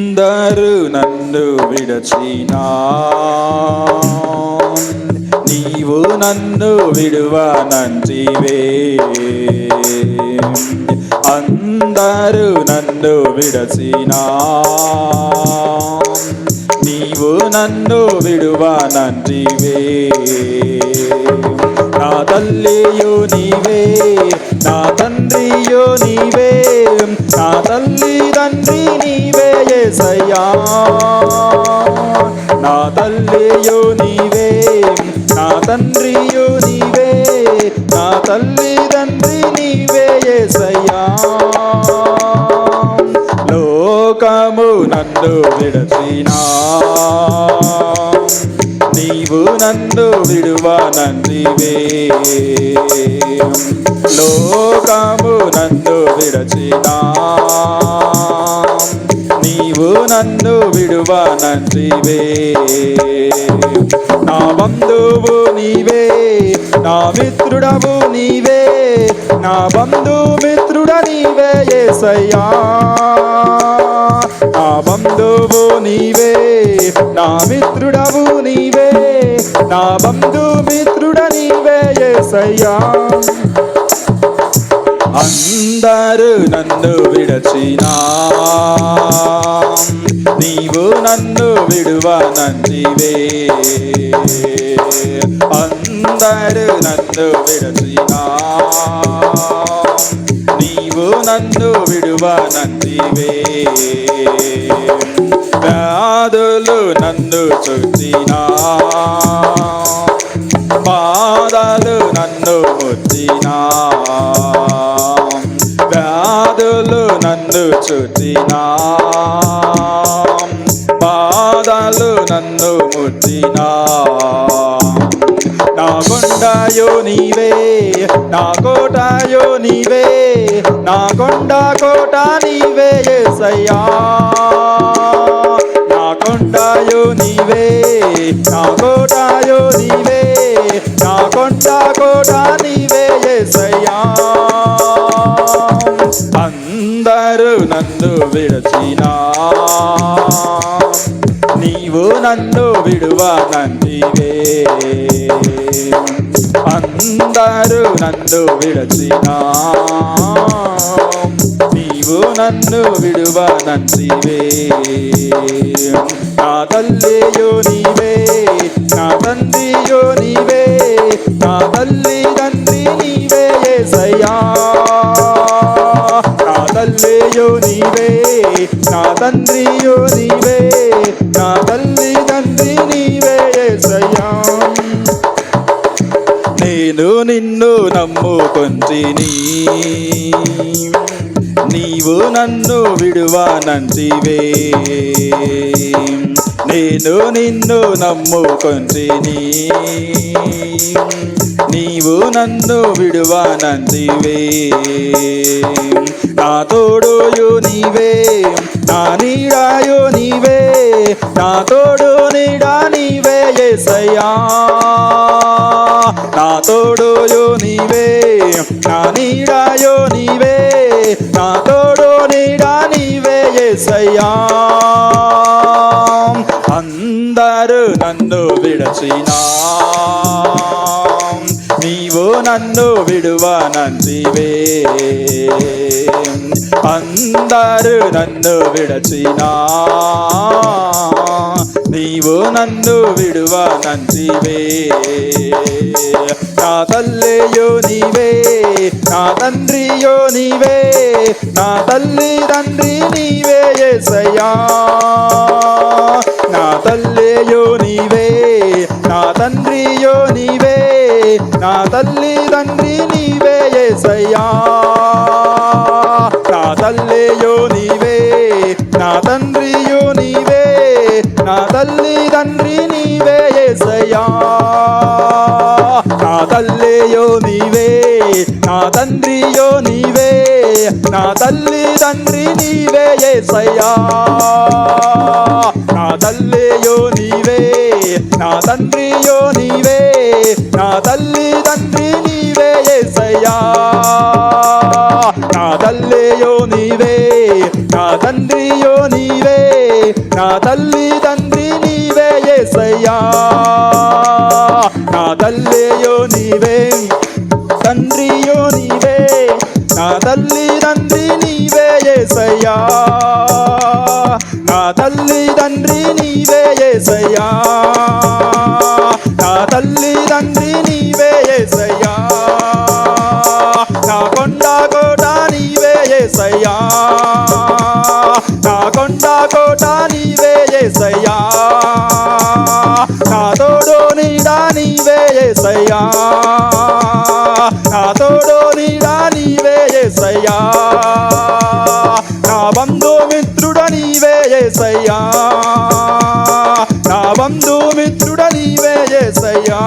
అందరు నన్ను విడచినా నీవు నన్ను విడువనంటివే. అందరు నన్ను విడచినా నీవు నన్ను విడువనంటివే. నా తల్లియో నీవే నా తండ్రియో నీవే. నా తల్లి తండ్రి ఏసయ్యా నా తల్లియు నీవే నా తండ్రియు నీవే నా తల్లి తండ్రి నీవే ఏసయ్యా లోకము నన్ను విడచినా నీవు నన్ను విడువా నందివే లోకము నన్ను విడచినా నన్ను నన్ను విడువనందివే నా బంధువు నీవే నా మిత్రుడవు నీవే నా బంధు మిత్రుడ నీవే ఏసయ్యా. నా బంధువు నీవే నా మిత్రుడవు నీవే నా బంధు మిత్రుడ నీవే ఏసయ్యా. అందరూ నన్ను విడచినా. నీవు నన్ను విడువనందివే. అందరూ నన్ను విడచినా. నీవు నన్ను విడువనందివే. వ్యాధులు నన్ను చుట్టినా. పాదాలు నన్ను ముట్టినా నన్ను చుతినా పాదాలు నన్ను ముట్టినా. నా కొండయో నీవే నా కోటయో నీవే నా కొండ కోట నీవే ఎసయ్యా నా కొండయో నీవే నా కోటయో నీవే నా కొండ కోట నీవే ఎసయ్యా అందరూ నన్ను విడచినా. నీవు నన్ను విడువ నందివే అందరూ నన్ను విడచినా. నీవు నన్ను విడువ నందివే నా తల్లియో నీవే నా తండ్రియో నీవే నా తల్లి తండ్రియో నీవే నా తల్లి తండ్రి నీవే ఏసయ్యా. నేను నిన్ను నమ్ముకొంటిని నీవు నన్ను విడువానంటివే. నేను నిన్ను నమ్ముకొంటిని నీవు నన్ను విడువానంటివే. నా తోడు నీవే నా నీడాయో నీవే నా తోడు నీడా నీవే ఏసయ్యా. నా తోడుయో నీవే నా నీడాయో నీవే నా తోడు నీడా నీవే ఏసయ్యా. అందరూ నన్ను విడచినా. నన్ను విడువనందివే అందరు నన్ను విడచినా. నీవు నన్ను విడువనందివే నా తల్లియో నీవే నా తండ్రియో నీవే నా తల్లి తండ్రి నీవే ఎసయా నా తల్లి నా తల్లి తండ్రి నీవే ఏసయ్యా. నా తల్లియో నీవే నా తండ్రియో నీవే నా తల్లి తండ్రి నీవే ఏసయ్యా. నా తల్లియో నీవే నా తండ్రియో నీవే నా తల్లి తండ్రి నీవే ఏసయ్యా. నీవే నా తండ్రియో నీవే నా తల్లి తండ్రి నీవే ఏసయ్యా. నా తల్లియో నీవే తండ్రియో నీవే నా తల్లి తండ్రి నీవే ఏసయ్యా. నా తల్లి తండ్రి నీవే ఏసయ్యా. ఏసయ్యా. నా తోడు నీడా నీవే ఏసయ్యా. నా తోడు నీడా నీవే ఏసయ్యా. నా బంధుమిత్రుడ నీవే ఏసయ్యా. నా బంధుమిత్రుడ నీవే ఏసయ్యా.